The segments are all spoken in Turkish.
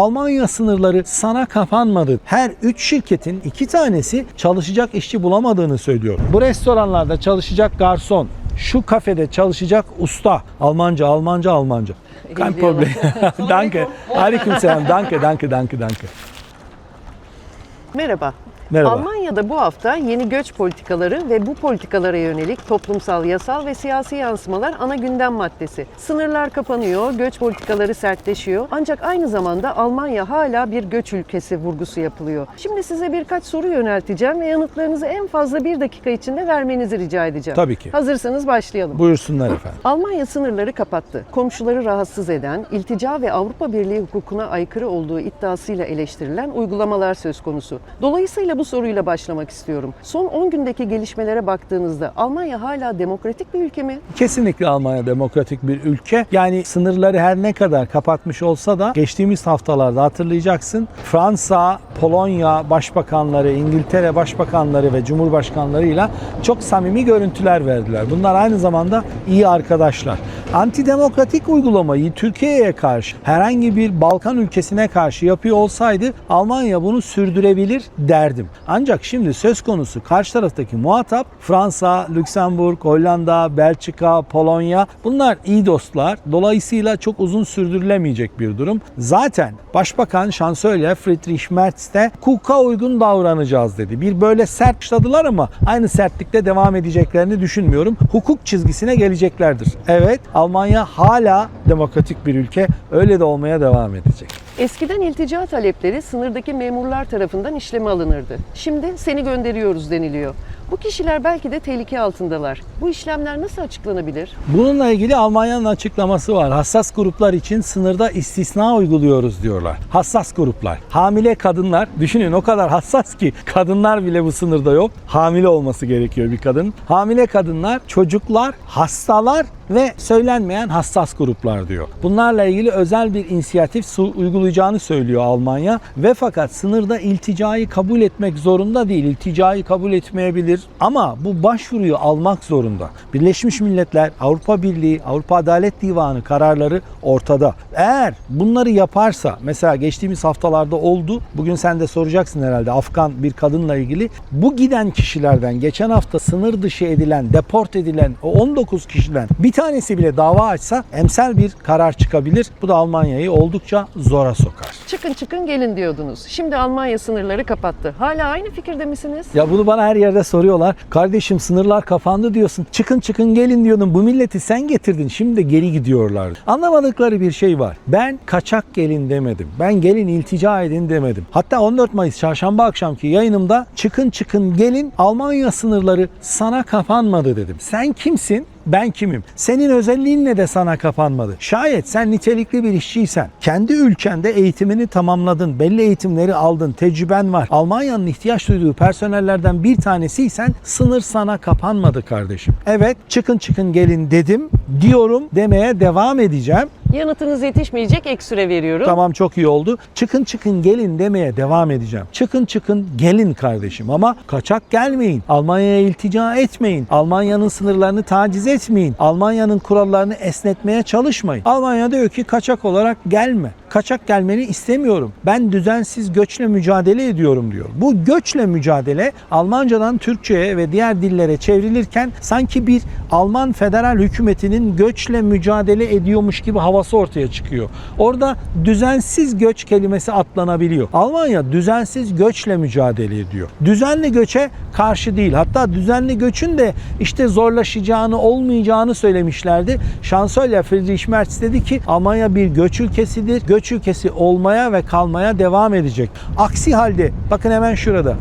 Almanya sınırları sana kapanmadı. Her 3 şirketin 2 tanesi çalışacak işçi bulamadığını söylüyor. Bu restoranlarda çalışacak garson, şu kafede çalışacak usta. Almanca, Almanca, Almanca. Kein Problem. danke. Aleykümselam. Danke, danke, danke, danke. Merhaba. Merhaba. Almanya'da bu hafta yeni göç politikaları ve bu politikalara yönelik toplumsal, yasal ve siyasi yansımalar ana gündem maddesi. Sınırlar kapanıyor, göç politikaları sertleşiyor. Ancak aynı zamanda Almanya hala bir göç ülkesi vurgusu yapılıyor. Şimdi size birkaç soru yönelteceğim ve yanıtlarınızı en fazla bir dakika içinde vermenizi rica edeceğim. Tabii ki. Hazırsanız başlayalım. Buyursunlar efendim. Almanya sınırları kapattı. Komşuları rahatsız eden, iltica ve Avrupa Birliği hukukuna aykırı olduğu iddiasıyla eleştirilen uygulamalar söz konusu. Dolayısıyla bu soruyla başlamak istiyorum. Son 10 gündeki gelişmelere baktığınızda Almanya hala demokratik bir ülke mi? Kesinlikle Almanya demokratik bir ülke. Yani sınırları her ne kadar kapatmış olsa da geçtiğimiz haftalarda hatırlayacaksın Fransa, Polonya başbakanları, İngiltere başbakanları ve cumhurbaşkanlarıyla çok samimi görüntüler verdiler. Bunlar aynı zamanda iyi arkadaşlar. Antidemokratik uygulamayı Türkiye'ye karşı herhangi bir Balkan ülkesine karşı yapıyor olsaydı Almanya bunu sürdürebilir derdim. Ancak şimdi söz konusu karşı taraftaki muhatap Fransa, Lüksemburg, Hollanda, Belçika, Polonya bunlar iyi dostlar. Dolayısıyla çok uzun sürdürülemeyecek bir durum. Zaten Başbakan Şansölye Friedrich Merz de hukuka uygun davranacağız dedi. Bir böyle sert başladılar ama aynı sertlikte devam edeceklerini düşünmüyorum. Hukuk çizgisine geleceklerdir. Evet Almanya hala demokratik bir ülke. Öyle de olmaya devam edecek. Eskiden iltica talepleri sınırdaki memurlar tarafından işleme alınırdı. Şimdi seni gönderiyoruz deniliyor. Bu kişiler belki de tehlike altındalar. Bu işlemler nasıl açıklanabilir? Bununla ilgili Almanya'nın açıklaması var. Hassas gruplar için sınırda istisna uyguluyoruz diyorlar. Hassas gruplar. Hamile kadınlar, düşünün o kadar hassas ki kadınlar bile bu sınırda yok. Hamile olması gerekiyor bir kadın. Hamile kadınlar, çocuklar, hastalar ve söylenmeyen hassas gruplar diyor. Bunlarla ilgili özel bir inisiyatif uygulayacağını söylüyor Almanya ve fakat sınırda ilticayı kabul etmek zorunda değil. İlticayı kabul etmeyebilir ama bu başvuruyu almak zorunda. Birleşmiş Milletler, Avrupa Birliği, Avrupa Adalet Divanı kararları ortada. Eğer bunları yaparsa mesela geçtiğimiz haftalarda oldu. Bugün sen de soracaksın herhalde Afgan bir kadınla ilgili. Bu giden kişilerden geçen hafta sınır dışı edilen, deport edilen o 19 kişiden bir tanesi bile dava açsa emsal bir karar çıkabilir. Bu da Almanya'yı oldukça zora sokar. Çıkın çıkın gelin diyordunuz. Şimdi Almanya sınırları kapattı. Hala aynı fikirde misiniz? Ya bunu bana her yerde soruyorlar. Kardeşim sınırlar kapandı diyorsun. Çıkın çıkın gelin diyordun. Bu milleti sen getirdin. Şimdi de geri gidiyorlar. Anlamadıkları bir şey var. Ben kaçak gelin demedim. Ben gelin iltica edin demedim. Hatta 14 Mayıs çarşamba akşamki yayınımda çıkın çıkın gelin Almanya sınırları sana kapanmadı dedim. Sen kimsin? Ben kimim? Senin özelliğinle de sana kapanmadı. Şayet sen nitelikli bir işçiysen, kendi ülkende eğitimini tamamladın, belli eğitimleri aldın, tecrüben var. Almanya'nın ihtiyaç duyduğu personellerden bir tanesiysen sınır sana kapanmadı kardeşim. Evet çıkın çıkın gelin dedim, diyorum demeye devam edeceğim. Yanıtınız yetişmeyecek ek süre veriyorum. Tamam çok iyi oldu. Çıkın çıkın gelin demeye devam edeceğim. Çıkın çıkın gelin kardeşim ama kaçak gelmeyin. Almanya'ya iltica etmeyin. Almanya'nın sınırlarını taciz etmeyin. Almanya'nın kurallarını esnetmeye çalışmayın. Almanya diyor ki kaçak olarak gelme. Kaçak gelmeni istemiyorum. Ben düzensiz göçle mücadele ediyorum diyor. Bu göçle mücadele Almancadan Türkçe'ye ve diğer dillere çevrilirken sanki bir Alman federal hükümetinin göçle mücadele ediyormuş gibi havası ortaya çıkıyor. Orada düzensiz göç kelimesi atlanabiliyor. Almanya düzensiz göçle mücadele ediyor. Düzenli göçe karşı değil. Hatta düzenli göçün de işte zorlaşacağını, olmayacağını söylemişlerdi. Şansölye Friedrich Merz dedi ki Almanya bir göç ülkesidir. Göç ülkesi olmaya ve kalmaya devam edecek. Aksi halde bakın hemen şurada.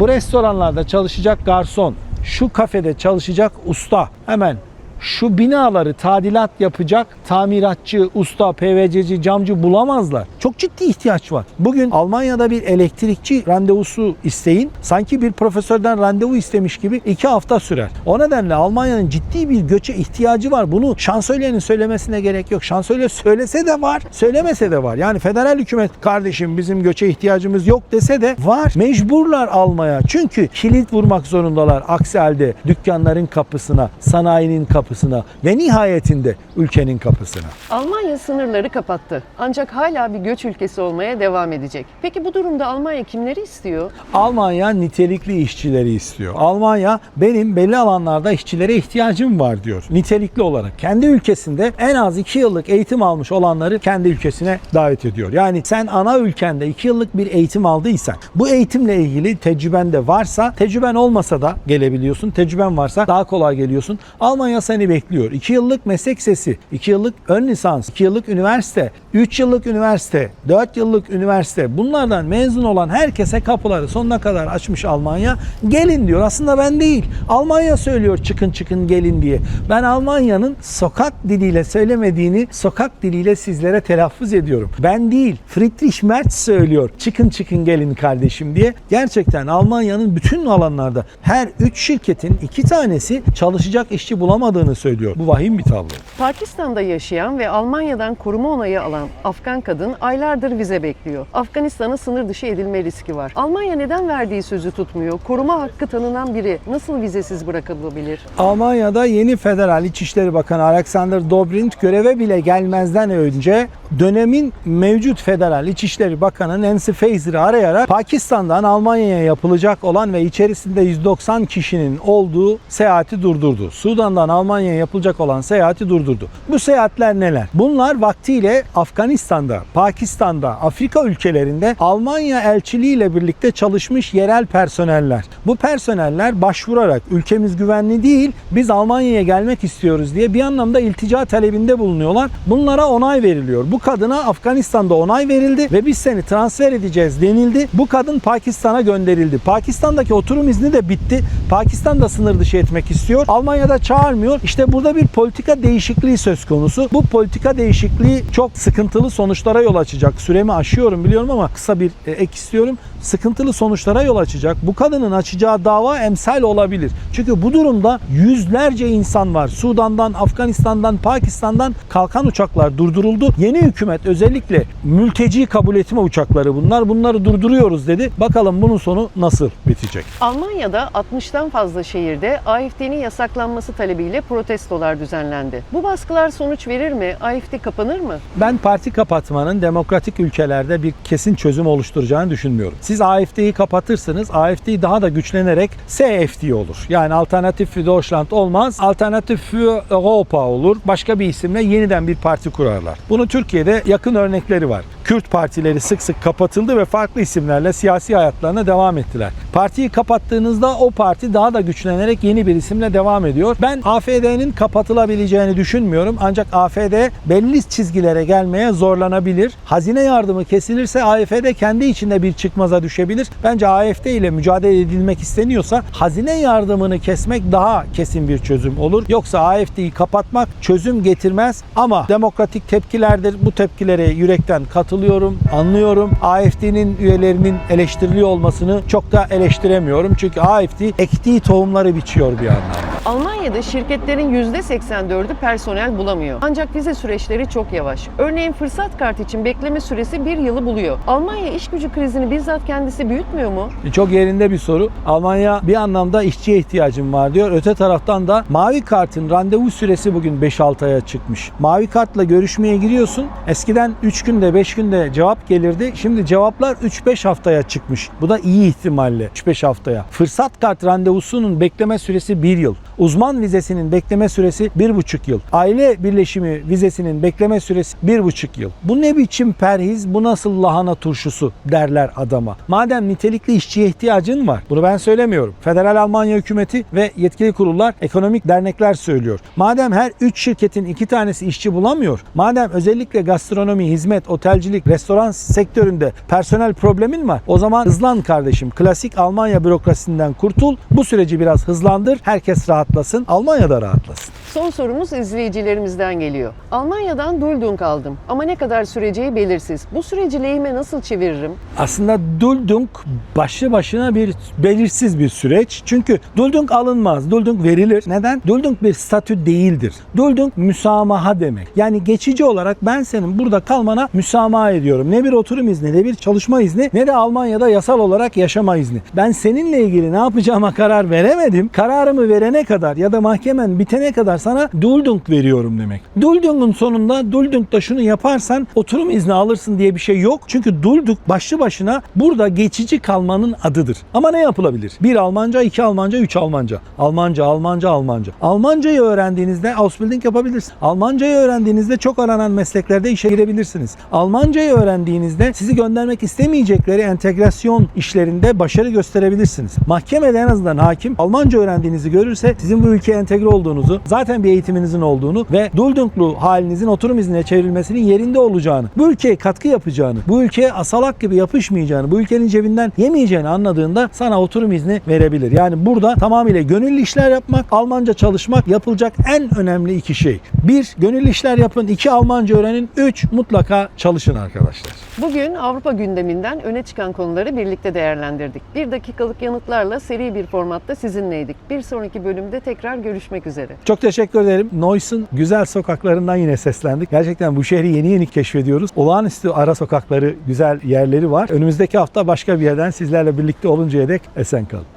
Bu restoranlarda çalışacak garson, şu kafede çalışacak usta hemen şu binaları tadilat yapacak tamiratçı, usta, PVC'ci, camcı bulamazlar. Çok ciddi ihtiyaç var. Bugün Almanya'da bir elektrikçi randevusu isteyin. Sanki bir profesörden randevu istemiş gibi iki hafta sürer. O nedenle Almanya'nın ciddi bir göçe ihtiyacı var. Bunu şansölyenin söylemesine gerek yok. Şansölye söylese de var, söylemese de var. Yani federal hükümet kardeşim bizim göçe ihtiyacımız yok dese de var. Mecburlar almaya. Çünkü kilit vurmak zorundalar. Aksi halde dükkanların kapısına, sanayinin kapısına kapısına ve nihayetinde ülkenin kapısına. Almanya sınırları kapattı. Ancak hala bir göç ülkesi olmaya devam edecek. Peki bu durumda Almanya kimleri istiyor? Almanya nitelikli işçileri istiyor. Almanya benim belli alanlarda işçilere ihtiyacım var diyor. Nitelikli olarak. Kendi ülkesinde en az 2 yıllık eğitim almış olanları kendi ülkesine davet ediyor. Yani sen ana ülkende 2 yıllık bir eğitim aldıysan bu eğitimle ilgili tecrüben de varsa tecrüben olmasa da gelebiliyorsun. Tecrüben varsa daha kolay geliyorsun. Almanya seni bekliyor. 2 yıllık meslek sesi, 2 yıllık ön lisans, 2 yıllık üniversite, 3 yıllık üniversite, 4 yıllık üniversite bunlardan mezun olan herkese kapıları sonuna kadar açmış Almanya. Gelin diyor. Aslında ben değil. Almanya söylüyor çıkın çıkın gelin diye. Ben Almanya'nın sokak diliyle söylemediğini sokak diliyle sizlere telaffuz ediyorum. Ben değil. Friedrich Merz söylüyor. Çıkın çıkın gelin kardeşim diye. Gerçekten Almanya'nın bütün alanlarda her 3 şirketin 2 tanesi çalışacak işçi bulamadığını söylüyor. Bu vahim bir tablo. Pakistan'da yaşayan ve Almanya'dan koruma onayı alan Afgan kadın aylardır vize bekliyor. Afganistan'a sınır dışı edilme riski var. Almanya neden verdiği sözü tutmuyor? Koruma hakkı tanınan biri nasıl vizesiz bırakılabilir? Almanya'da yeni Federal İçişleri Bakanı Alexander Dobrindt göreve bile gelmezden önce dönemin mevcut Federal İçişleri Bakanı Nancy Faeser'ı arayarak Pakistan'dan Almanya'ya yapılacak olan ve içerisinde 190 kişinin olduğu seyahati durdurdu. Sudan'dan Almanya'ya yapılacak olan seyahati durdurdu. Bu seyahatler neler? Bunlar vaktiyle Afganistan'da, Pakistan'da, Afrika ülkelerinde Almanya elçiliğiyle birlikte çalışmış yerel personeller. Bu personeller başvurarak ülkemiz güvenli değil, biz Almanya'ya gelmek istiyoruz diye bir anlamda iltica talebinde bulunuyorlar. Bunlara onay veriliyor. Bu kadına Afganistan'da onay verildi ve biz seni transfer edeceğiz denildi. Bu kadın Pakistan'a gönderildi. Pakistan'daki oturum izni de bitti. Pakistan da sınır dışı etmek istiyor. Almanya'da çağırmıyor. İşte burada bir politika değişikliği söz konusu. Bu politika değişikliği çok sıkıntılı sonuçlara yol açacak. Süremi aşıyorum biliyorum ama kısa bir e, ek istiyorum. Sıkıntılı sonuçlara yol açacak. Bu kadının açacağı dava emsal olabilir. Çünkü bu durumda yüzlerce insan var. Sudan'dan, Afganistan'dan, Pakistan'dan kalkan uçaklar durduruldu. Yeni hükümet özellikle mülteci kabul etme uçakları bunlar. Bunları durduruyoruz dedi. Bakalım bunun sonu nasıl bitecek? Almanya'da 60'tan fazla şehirde AFD'nin yasaklanması talebiyle protestolar düzenlendi. Bu baskılar sonuç verir mi? AFD kapanır mı? Ben parti kapatmanın demokratik ülkelerde bir kesin çözüm oluşturacağını düşünmüyorum. Siz AFD'yi kapatırsınız, AFD daha da güçlenerek CFD olur. Yani Alternatif für Deutschland olmaz, Alternatif für Europa olur. Başka bir isimle yeniden bir parti kurarlar. Bunu Türkiye'de yakın örnekleri var. Kürt partileri sık sık kapatıldı ve farklı isimlerle siyasi hayatlarına devam ettiler. Partiyi kapattığınızda o parti daha da güçlenerek yeni bir isimle devam ediyor. Ben AFD'nin kapatılabileceğini düşünmüyorum. Ancak AFD belli çizgilere gelmeye zorlanabilir. Hazine yardımı kesilirse AFD kendi içinde bir çıkmaza düşebilir. Bence AFD ile mücadele edilmek isteniyorsa hazine yardımını kesmek daha kesin bir çözüm olur. Yoksa AFD'yi kapatmak çözüm getirmez ama demokratik tepkilerdir. Bu tepkilere yürekten katılıyorum, anlıyorum. AFD'nin üyelerinin eleştiriliyor olmasını çok da eleştiremiyorum. Çünkü AFD ektiği tohumları biçiyor bir anlamda. Almanya'da şirketlerin %84'ü personel bulamıyor. Ancak vize süreçleri çok yavaş. Örneğin fırsat kart için bekleme süresi bir yılı buluyor. Almanya iş gücü krizini bizzat kendisi büyütmüyor mu? Çok yerinde bir soru. Almanya bir anlamda işçiye ihtiyacım var diyor. Öte taraftan da mavi kartın randevu süresi bugün 5-6 aya çıkmış. Mavi kartla görüşmeye giriyorsun. Eskiden 3 günde 5 günde cevap gelirdi. Şimdi cevaplar 3-5 haftaya çıkmış. Bu da iyi ihtimalle 3-5 haftaya. Fırsat kart randevusunun bekleme süresi 1 yıl. Uzman vizesinin bekleme süresi 1,5 yıl. Aile birleşimi vizesinin bekleme süresi 1,5 yıl. Bu ne biçim perhiz, bu nasıl lahana turşusu derler adama. Madem nitelikli işçiye ihtiyacın var. Bunu ben söylemiyorum. Federal Almanya hükümeti ve yetkili kurullar, ekonomik dernekler söylüyor. Madem her 3 şirketin 2 tanesi işçi bulamıyor. Madem özellikle gastronomi, hizmet, otelcilik, restoran sektöründe personel problemin var. O zaman hızlan kardeşim. Klasik Almanya bürokrasisinden kurtul. Bu süreci biraz hızlandır. Herkes rahatlasın. Almanya da rahatlasın. Son sorumuz izleyicilerimizden geliyor. Almanya'dan Duldung aldım ama ne kadar süreceği belirsiz. Bu süreci lehime nasıl çeviririm? Aslında Duldung başlı başına bir belirsiz bir süreç. Çünkü Duldung alınmaz. Duldung verilir. Neden? Duldung bir statü değildir. Duldung müsamaha demek. Yani geçici olarak ben senin burada kalmana müsamaha ediyorum. Ne bir oturum izni, ne bir çalışma izni, ne de Almanya'da yasal olarak yaşama izni. Ben seninle ilgili ne yapacağıma karar veremedim. Kararımı verene kadar kadar ya da mahkemen bitene kadar sana duldung veriyorum demek. Duldung'un sonunda duldung'da şunu yaparsan oturum izni alırsın diye bir şey yok. Çünkü duldung başlı başına burada geçici kalmanın adıdır. Ama ne yapılabilir? Bir Almanca, iki Almanca, üç Almanca. Almanca, Almanca, Almanca. Almancayı öğrendiğinizde Ausbildung yapabilirsiniz. Almancayı öğrendiğinizde çok aranan mesleklerde işe girebilirsiniz. Almancayı öğrendiğinizde sizi göndermek istemeyecekleri entegrasyon işlerinde başarı gösterebilirsiniz. Mahkemede en azından hakim Almanca öğrendiğinizi görürse sizin bu ülkeye entegre olduğunuzu, zaten bir eğitiminizin olduğunu ve duldunglu halinizin oturum iznine çevrilmesinin yerinde olacağını, bu ülkeye katkı yapacağını, bu ülkeye asalak gibi yapışmayacağını, bu ülkenin cebinden yemeyeceğini anladığında sana oturum izni verebilir. Yani burada tamamıyla gönüllü işler yapmak, Almanca çalışmak yapılacak en önemli iki şey. Bir, gönüllü işler yapın. iki Almanca öğrenin. Üç, mutlaka çalışın arkadaşlar. Bugün Avrupa gündeminden öne çıkan konuları birlikte değerlendirdik. Bir dakikalık yanıtlarla seri bir formatta sizinleydik. Bir sonraki bölümde tekrar görüşmek üzere. Çok teşekkür ederim. Nois'un güzel sokaklarından yine seslendik. Gerçekten bu şehri yeni yeni keşfediyoruz. Olağanüstü ara sokakları, güzel yerleri var. Önümüzdeki hafta başka bir yerden sizlerle birlikte oluncaya dek esen kalın.